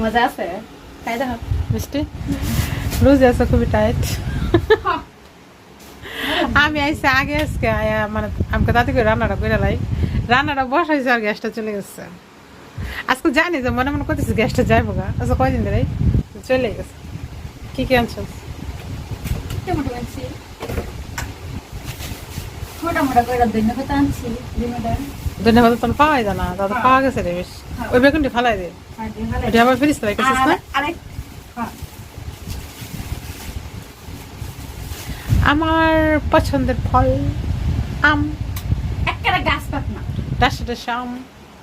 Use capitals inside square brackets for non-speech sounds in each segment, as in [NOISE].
মজা আছে? খাই দেখো মিষ্টি? লুজ আছে খুবই টাইট [LAUGHS] আমি আইসে আগে আজকে আয়া মানে আমাকে তাতে করে রান্নাটা করে লাই। রান্নাটা বসাইছে আর গ্যাসটা চলে গেছে। আজকে জানি যে মনে মনে করতেছি গ্যাসটা যাইবো গা। আচ্ছা কয়দিন ধরে? চলে গেছে। কি কি আনছো? টমেটো আনছি। মোটা মোটা করে পাতা আনছি ধন্যবাদ তো পাওয়াই যায় না দাদা পাওয়া গেছে রে বেশ ওই বেগুনটি ফালাই দে ওটা আবার ফিরিস তো রেখেছিস না হ্যাঁ আমার পছন্দের ফল আম একেবারে গাছ পাক না ডাসে ডাসে আম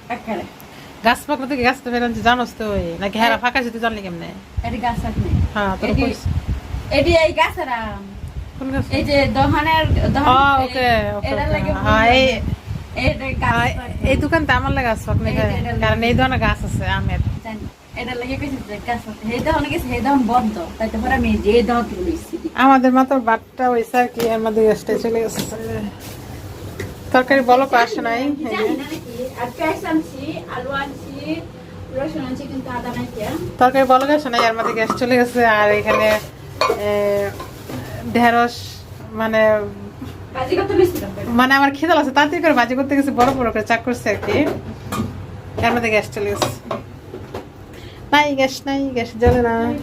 একেবারে গাছ পাকলে থেকে গাছ তো জানোস তো ওই নাকি হেরা ফাঁকা যেতে জানলি কেমনে এটি গাছ পাক নেই হ্যাঁ তোর এটি- এই গাছের আম এই যে দোকানের ও ওকে ওকে হ্যাঁ এই এই আমার লাগে এই কারণ এই ধরনের গাছ আছে আমের। দোকানে দোকান দোকান আমাদের মাত্র বাটটা হয়েছে আর কি এর মধ্যে গ্যাসটা চলে গেছে। তরকারি বলো আসে নাই। আর তরকারি বলো গেছে নাই। এর মধ্যে গ্যাস চলে গেছে আর এখানে ঢেঁড়স মানে মানে আমার খিদে লাগছে তাড়াতাড়ি করে বাজি করতে গেছে বড় বড় করে চাক করছে আর কি। এর মধ্যে গ্যাস চলে গেছে। নাই গ্যাস নাই গ্যাস জ্বলে না।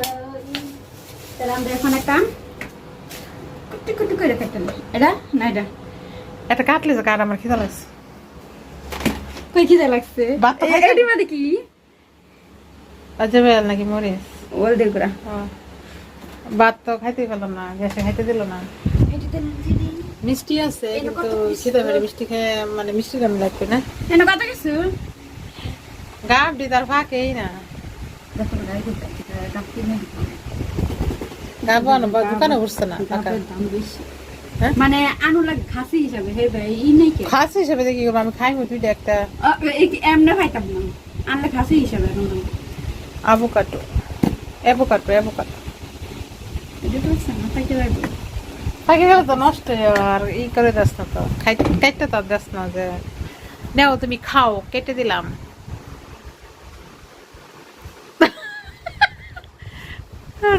তাহলে আমরা এখন একটা কুটি কুটি করে কেটে এটা? না এটা। একটা কাটলে যে কাট আমার খিদে লাগছে। কই খিদে লাগছে? খাইতে- এটি মানে কি? নাকি মরিস ওল। ভাত তো খাইতেই পেলাম না গ্যাসে খাইতে দিল না। মিষ্টি আছে কিন্তু কত মিষ্টি। মিষ্টি খেয়ে মানে মিষ্টি কেমন লাগবে না। এনে কত কিছু? গাব দি তার ফাঁকেই না। গাব দোকানে উঠছে না হ্যাঁ? মানে আনু লাগ খাসি হিসাবে হে ভাই ই নেই কে খাস হিসেবে দেখি আমি খাইবো তুই একটা। এমনে খাইতাম না। আনলে খাসি হিসাবে আবোকাটো অ্যাভোকাটো অ্যাভোকাটো এটা তো না খাইতে পারব ফাঁকে গেলে তো নষ্ট আর ই করে দাস না তো খাই খাইতে তো দাস না যে নেও তুমি খাও কেটে দিলাম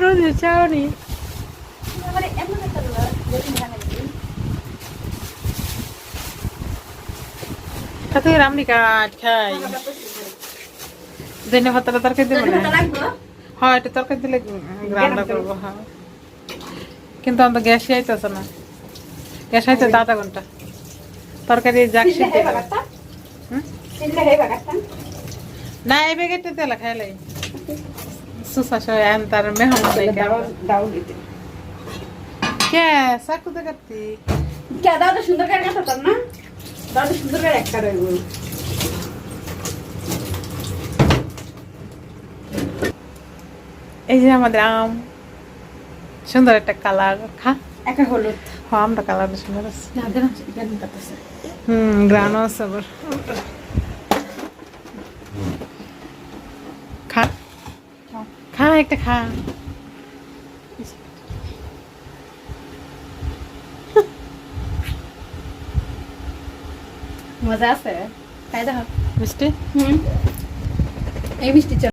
রোজ চাওনি রামনি কাঠ খাই ধনে ভাতটা তরকারি দেবো হ্যাঁ এটা তরকারি দিলে রান্না করব হ্যাঁ কিন্তু আমার গ্যাস আইতেছে না। গ্যাস আইতে আধা ঘণ্টা। তরকারি যাক। বাগাতা বাগাতা না এই বেগেটে তেলা খাইলাই সুসা সয় আন তার মেহমান দিতে কে? সাকু দে কাটি কে তো সুন্দর করে কাটতাম না? সুন্দর করে একটা রইব। এই যে আমাদের আম। সুন্দর একটা কালার খা। একটা হলুদ। হ্যাঁ আমটা কালার সুন্দর আছে। হুম গ্রানো আছে আবার। খা। খা একটা খা। মজা আছে? খাই দেখো। মিষ্টি? হুম। এই মিষ্টি